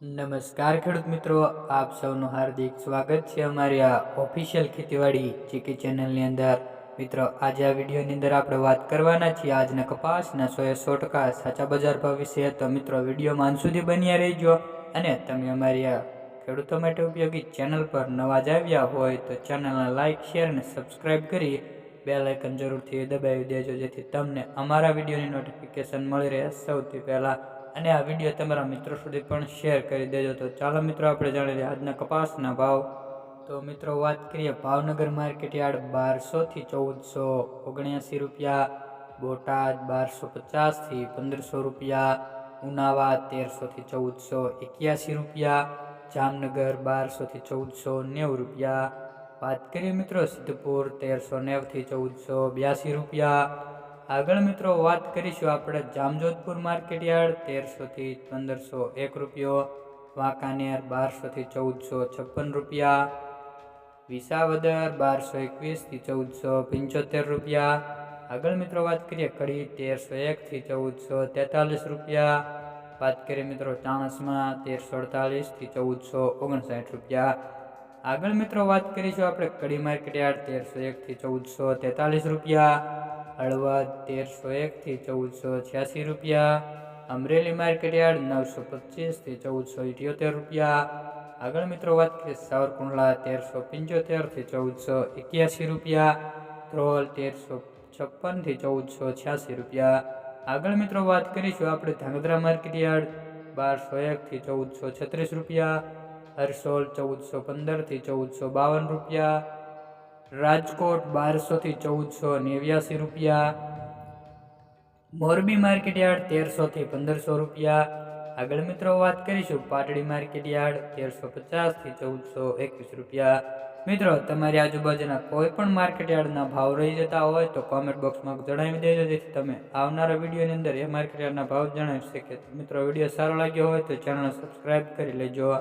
નમસ્કાર ખેડૂત મિત્રો, આપ સૌનું હાર્દિક સ્વાગત છે અમારી આ ઓફિશિયલ ખેતીવાડી ચીકી ચેનલની અંદર. મિત્રો, આજે આ વિડીયોની અંદર આપણે વાત કરવાના છીએ આજના કપાસના સો એ સો ટકા સાચા બજાર ભાવ વિશે. તો મિત્રો વિડીયોમાં અંત સુધી બન્યા રહેજો અને તમે અમારી આ ખેડૂતો માટે ઉપયોગી ચેનલ પર નવા જ આવ્યા હોય તો ચેનલને લાઇક શેર અને સબસ્ક્રાઇબ કરી બે લાઇકન જરૂરથી દબાવી દેજો જેથી તમને અમારા વિડીયોની નોટિફિકેશન મળી રહે સૌથી પહેલાં. અને આ વીડિયો તમારા મિત્રો સુધી પણ શેર કરી દેજો. તો ચાલો મિત્રો, આપણે જાણી લઈએ આજના કપાસના ભાવ. તો મિત્રો, વાત કરીએ ભાવનગર માર્કેટ યાર્ડ બારસોથી ચૌદસો ઓગણ્યાસી રૂપિયા, બોટાદ બારસો પચાસથી પંદરસો રૂપિયા, ઉનાવા તેરસોથી ચૌદસો એક્યાસી રૂપિયા, જામનગર બારસોથી ચૌદસો નેવું રૂપિયા. વાત કરીએ મિત્રો, સિદ્ધપુર તેરસો નેવથી ચૌદસો બ્યાસી રૂપિયા આગળ મિત્રો વાત કરીશું આપણે જામજોધપુર માર્કેટ યાર્ડ, તેરસોથી પંદરસો એક રૂપિયો, વાંકાનેર બારસોથી ચૌદસો છપ્પન રૂપિયા, વિસાવદર બારસો એકવીસથી ચૌદસો પંચોતેર રૂપિયા. આગળ મિત્રો વાત કરીએ કડી, તેરસો એકથી ચૌદસો તેતાલીસ રૂપિયા. વાત કરીએ મિત્રો ચાણસમાં, તેરસો અડતાલીસથી ચૌદસો ઓગણસાઠ રૂપિયા. આગળ મિત્રો વાત કરીશું આપણે કડી માર્કેટ યાર્ડ, તેરસો એકથી ચૌદસો તેતાલીસ રૂપિયા. હળવદ તેરસો એકથી ચૌદસો છ્યાસી રૂપિયા, અમરેલી માર્કેટ યાર્ડ નવસો પચીસથી ચૌદસો ઇઠ્યોતેર રૂપિયા. આગળ મિત્રો વાત કરીએ સાવરકુંડલા તેરસો પંચોતેરથી ચૌદસો એક્યાસી રૂપિયા, ધ્રોલ તેરસો છપ્પનથી ચૌદસો છ્યાસી રૂપિયા. આગળ મિત્રો વાત કરીશું આપણે ધાંગધ્રા માર્કેટ યાર્ડ, બારસો એકથી ચૌદસો છત્રીસ રૂપિયા, હરસોલ ચૌદસો પંદરથી ચૌદસો બાવન રૂપિયા રાજકોટ બારસોથી ચૌદસો નેવ્યાસી રૂપિયા. મોરબી માર્કેટ યાર્ડ તેરસોથી પંદરસો રૂપિયા. આગળ મિત્રો વાત કરીશું પાટડી માર્કેટ યાર્ડ તેરસો પચાસથી ચૌદસો એકવીસ રૂપિયા. મિત્રો, તમારી આજુબાજુના કોઈ પણ માર્કેટ યાર્ડના ભાવ રહી જતા હોય તો કોમેન્ટ બોક્સમાં જણાવી દેજો, જેથી તમે આવનારા વિડીયોની અંદર એ માર્કેટ યાર્ડના ભાવ જણાવી શકે મિત્રો, વીડિયો સારો લાગ્યો હોય તો ચેનલ સબસ્ક્રાઈબ કરી લેજો.